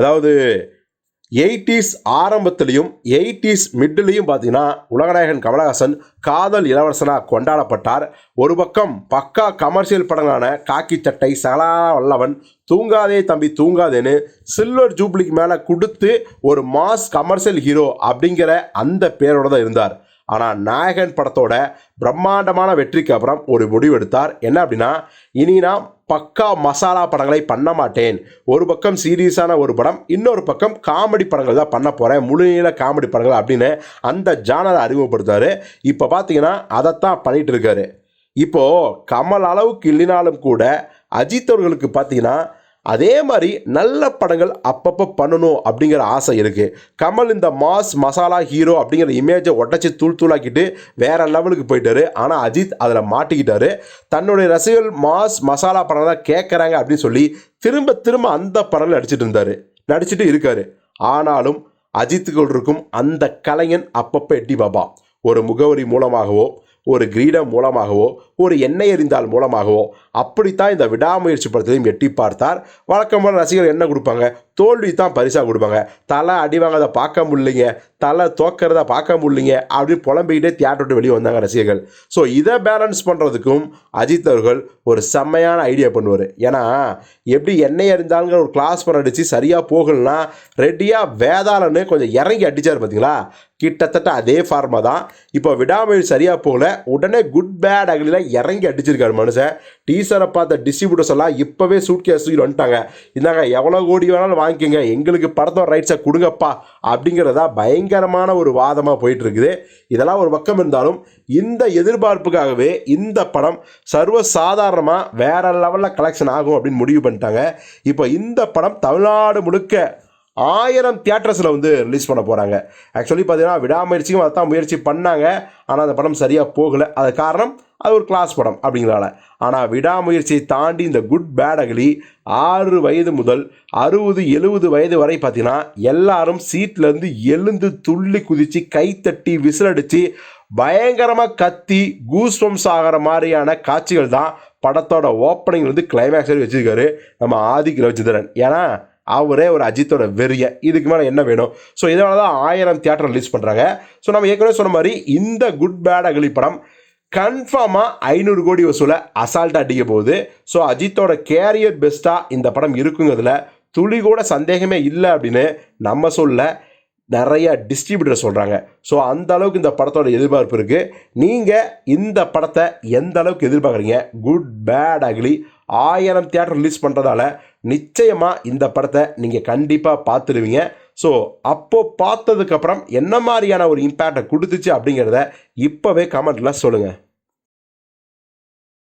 அதாவது eighties ஆரம்பத்துலேயும் eighties மிட்லேயும் பார்த்தீங்கன்னா உலகநாயகன் கமலஹாசன் காதல் இளவரசனாக கொண்டாடப்பட்டார். ஒரு பக்கம் பக்கா கமர்ஷியல் படங்களான காக்கி சட்டை சகலா வல்லவன் தூங்காதே தம்பி தூங்காதேன்னு சில்வர் ஜூப்ளிக்கு மேலே கொடுத்து ஒரு மாஸ் கமர்ஷியல் ஹீரோ அப்படிங்கிற அந்த பேரோட தான் இருந்தார். ஆனால் நாயகன் படத்தோட பிரம்மாண்டமான வெற்றிக்கு அப்புறம் ஒரு முடிவு எடுத்தார் என்ன அப்படின்னா இனி நான் பக்கா மசாலா படங்களை பண்ண மாட்டேன். ஒரு பக்கம் சீரியஸான ஒரு படம் இன்னொரு பக்கம் காமெடி படங்கள் தான் பண்ண போகிறேன் முழுநீள காமெடி படங்கள் அப்படின்னு அந்த ஜானரை அறிமுகப்படுத்தாரு இப்போ பார்த்தீங்கன்னா அதைத்தான் பண்ணிகிட்டு இருக்காரு. இப்போது கமல் அளவுக்கு இல்லைனாலும் கூட அஜித் அவர்களுக்கு பார்த்தீங்கன்னா அதே மாதிரி நல்ல படங்கள் அப்பப்போ பண்ணணும் அப்படிங்கிற ஆசை இருக்குது கமல் இந்த மாஸ் மசாலா ஹீரோ அப்படிங்கிற இமேஜை உடச்சி தூள் தூளாக்கிட்டு வேற லெவலுக்கு போயிட்டாரு. ஆனால் அஜித் அதில் மாட்டிக்கிட்டாரு. தன்னுடைய ரசிகர்கள் மாஸ் மசாலா படம் தான் கேட்குறாங்க அப்படின்னு சொல்லி திரும்ப திரும்ப அந்த படங்கள் நடிச்சிட்டு இருந்தார். நடிச்சிட்டு இருக்காரு. ஆனாலும் அஜித்துக்குள் இருக்கும் அந்த கலைஞன் அப்பப்போ எட்டி பாபா ஒரு முகவரி மூலமாகவோ ஒரு கிரீடம் மூலமாகவோ ஒரு எண்ணெய் எறிந்தால் மூலமாகவோ அப்படித்தான் இந்த விடாமுயற்சி படத்தையும் எட்டி பார்த்தார். வழக்கமான ரசிகர்கள் என்ன கொடுப்பாங்க? தோல்வி தான் பரிசாக கொடுப்பாங்க. தலை அடி அதை பார்க்க முடியலைங்க. தலை தோக்கிறத பார்க்க முடியலைங்க. அப்படின்னு புலம்பிக்கிட்டே தியேட்டர் விட்டு வெளியே வந்தாங்க ரசிகர்கள். ஸோ இதை பேலன்ஸ் பண்ணுறதுக்கும் அஜித் அவர்கள் ஒரு செம்மையான ஐடியா பண்ணுவார். ஏன்னா எப்படி எண்ணெய் அறிந்தாலுங்கிற ஒரு கிளாஸ் பண்ண அடித்து சரியாக போகலன்னா ரெடியாக வேதாளன்னு கொஞ்சம் இறங்கி அடித்தார் பார்த்தீங்களா கிட்டத்தட்ட அதே ஃபார்மா தான். இப்போ விடாமல் சரியாக போகல. உடனே குட் பேட் அகலியில் இறங்கி அடிச்சிருக்காரு மனுஷன். டீசரை பார்த்த டிஸ்ட்ரிபியூட்டர்ஸ் எல்லாம் இப்போவே சூட் கேஸ் வந்துட்டாங்க. இந்தாங்க எவ்வளோ கோடி வேணாலும் வாங்கிக்கோங்க. எங்களுக்கு படத்தோட ரைட்ஸை கொடுங்கப்பா. அப்படிங்கிறதா பயங்கரமான ஒரு வாதமாக போயிட்டு இருக்குது இதெல்லாம் ஒரு பக்கம் இருந்தாலும் இந்த எதிர்பார்ப்புக்காகவே இந்த படம் சர்வ சாதாரணமாக வேற லெவலில் கலெக்ஷன் ஆகும் அப்படின்னு முடிவு பண்ணிட்டாங்க. இப்போ இந்த படம் தமிழ்நாடு முழுக்க ஆயிரம் தியேட்டர்ஸில் வந்து ரிலீஸ் பண்ண போகிறாங்க ஆக்சுவலி பார்த்தீங்கன்னா விடாமுயற்சியும் அதை தான் முயற்சி பண்ணாங்க. ஆனால் அந்த படம் சரியாக போகலை. அது காரணம் அது ஒரு கிளாஸ் படம் அப்படிங்கிறனால ஆனால் விடாமுயற்சியை தாண்டி இந்த குட் பேட் அகலி ஆறு வயது முதல் அறுபது எழுபது வயது வரை பார்த்தீங்கன்னா எல்லாரும் சீட்லேருந்து எழுந்து துள்ளி குதித்து கைத்தட்டி விசிலடித்து பயங்கரமாக கத்தி கூஸ்வம்ஸ் ஆகிற மாதிரியான காட்சிகள் தான் படத்தோட ஓப்பனிங் வந்து கிளைமேக்ஸ் வரை நம்ம ஆதிக் ரவிச்சந்திரன். ஏன்னா அவரே ஒரு அஜித்தோட வெறிய. இதுக்கு மேலே என்ன வேணும்? ஸோ இதனால தான் ஆயிரம் தியேட்டர் ரிலீஸ் பண்ணுறாங்க ஸோ நம்ம ஏற்கனவே சொன்ன மாதிரி இந்த குட் பேட் அகலி படம் கன்ஃபார்மாக ஐநூறு கோடி வசூலை அசால்ட்டாக அடிக்க போகுது. ஸோ அஜித்தோட கேரியர் பெஸ்ட்டாக இந்த படம் இருக்குங்கிறதுல துளி கூட சந்தேகமே இல்லை அப்படின்னு நம்ம சொல்ல நிறைய டிஸ்ட்ரிபியூட்டர் சொல்கிறாங்க ஸோ அந்த அளவுக்கு இந்த படத்தோட எதிர்பார்ப்பு இருக்குது நீங்கள் இந்த படத்தை எந்த அளவுக்கு எதிர்பார்க்குறீங்க? குட் பேட் அக்லி ஆயிரம் தியேட்டர் ரிலீஸ் பண்ணுறதால நிச்சயமாக இந்த படத்தை நீங்கள் கண்டிப்பாக பார்த்துடுவீங்க. ஸோ அப்போது பார்த்ததுக்கப்புறம் என்ன மாதிரியான ஒரு இம்பேக்டை கொடுத்துச்சு அப்படிங்கிறத இப்போவே கமெண்ட்டில் சொல்லுங்கள்